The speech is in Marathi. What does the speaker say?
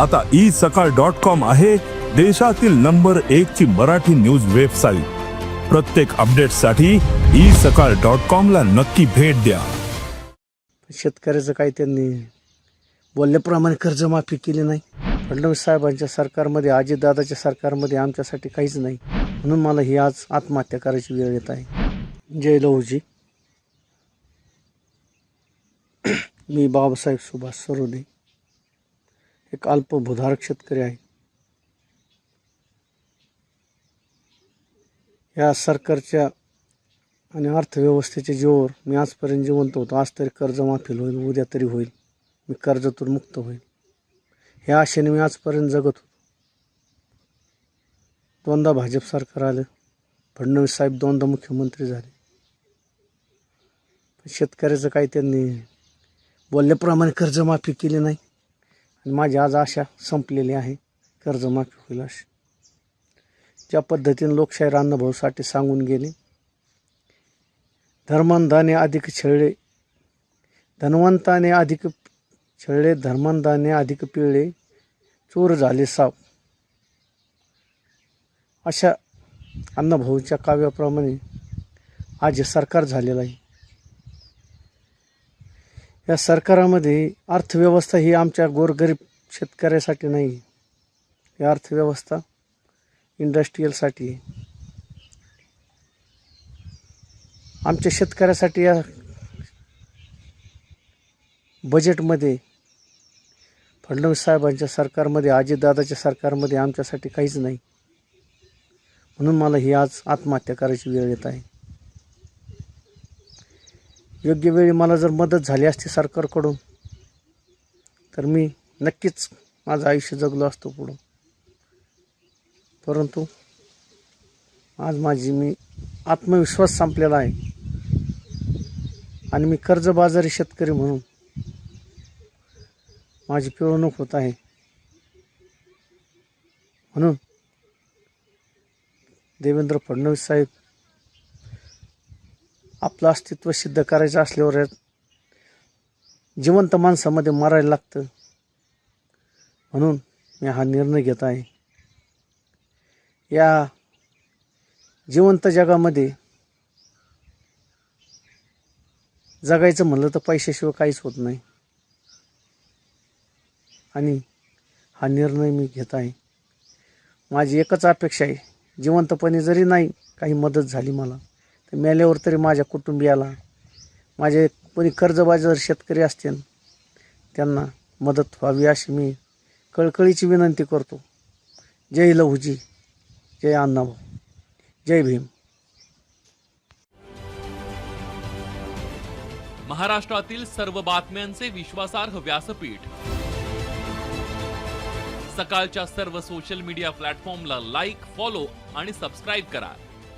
आता ई सकाळ डॉट कॉम आहे देशातील नंबर एक ची मराठी न्यूज वेबसाईट. प्रत्येक अपडेटसाठी ई सकाळ डॉट कॉम ला नक्की भेट द्या. शेतकऱ्याचं काही त्यांनी बोलल्याप्रमाणे कर्जमाफी केली नाही. फडणवीस साहेबांच्या सरकारमध्ये अजितदादाच्या सरकारमध्ये आमच्यासाठी काहीच नाही. म्हणून मला ही आज आत्महत्या करायची वेळ येत आहे. जय लहूजी. मी बाबासाहेब सुभाष सरोदे. एक अल्पभूधारक शेतकरी आहे. या सरकारच्या आणि अर्थव्यवस्थेच्या जीवावर मी आजपर्यंत जिवंत होतो. आज तरी कर्जमाफी होईल उद्या तरी होईल. मी कर्जातून मुक्त होईल. ह्या आशेने मी आजपर्यंत जगत होतो. दोनदा भाजप सरकार आलं. फडणवीस साहेब दोनदा मुख्यमंत्री झाले. शेतकऱ्याचं काही त्यांनी बोलल्याप्रमाणे कर्जमाफी केली नाही. माझी आज आशा संपलेली आहे. कर्जमाफी होईल अशी. ज्या पद्धतीने लोकशाही अण्णाभाऊसाठी सांगून गेले धर्मांधाने अधिक छळले धनवंताने अधिक छळले धर्मांधाने अधिक पिळले चोर झाले साप. अशा अण्णाभाऊच्या काव्याप्रमाणे आज सरकार झालेलं आहे. या सरकारामध्ये अर्थव्यवस्था ही आमच्या गोरगरीब शेतकऱ्यासाठी नाही ही अर्थव्यवस्था इंडस्ट्रीयलसाठी आहे. आमच्या शेतकऱ्यासाठी या बजेटमध्ये फडणवीस साहेबांच्या सरकारमध्ये अजितदादाच्या सरकारमध्ये आमच्यासाठी काहीच नाही. म्हणून मला ही आज आत्महत्या करायची वेळ येत आहे. योग्य वेळी मला जर मदत झाली असती सरकारकडून तर मी नक्कीच माझं आयुष्य जगलो असतो पुढं. परंतु आज माझी मी आत्मविश्वास संपलेला आहे. आणि मी कर्जबाजारी शेतकरी म्हणून माझी पिळवणूक होत आहे. म्हणून देवेंद्र फडणवीस साहेब आपलं अस्तित्व सिद्ध करायचं असल्यावर जिवंत माणसामध्ये मारायला लागतं. म्हणून मी हा निर्णय घेत आहे. या जिवंत जगामध्ये जगायचं म्हणलं तर पैशाशिवाय काहीच होत नाही. आणि हा निर्णय मी घेत आहे. माझी एकच अपेक्षा आहे. जिवंतपणे जरी नाही काही मदत झाली मला. तर मेल्यावर तरी माझ्या कुटुंबियाला माझे कोणी कर्जबाजार शेतकरी असतील त्यांना मदत व्हावी अशी मी कळकळीची विनंती करतो. जय लहूजी जय अण्णाभाऊ जय भीम. महाराष्ट्रातील सर्व बातम्यांचे विश्वासार्ह व्यासपीठ. सकाळच्या सर्व सोशल मीडिया प्लॅटफॉर्मला लाईक फॉलो आणि सबस्क्राईब करा.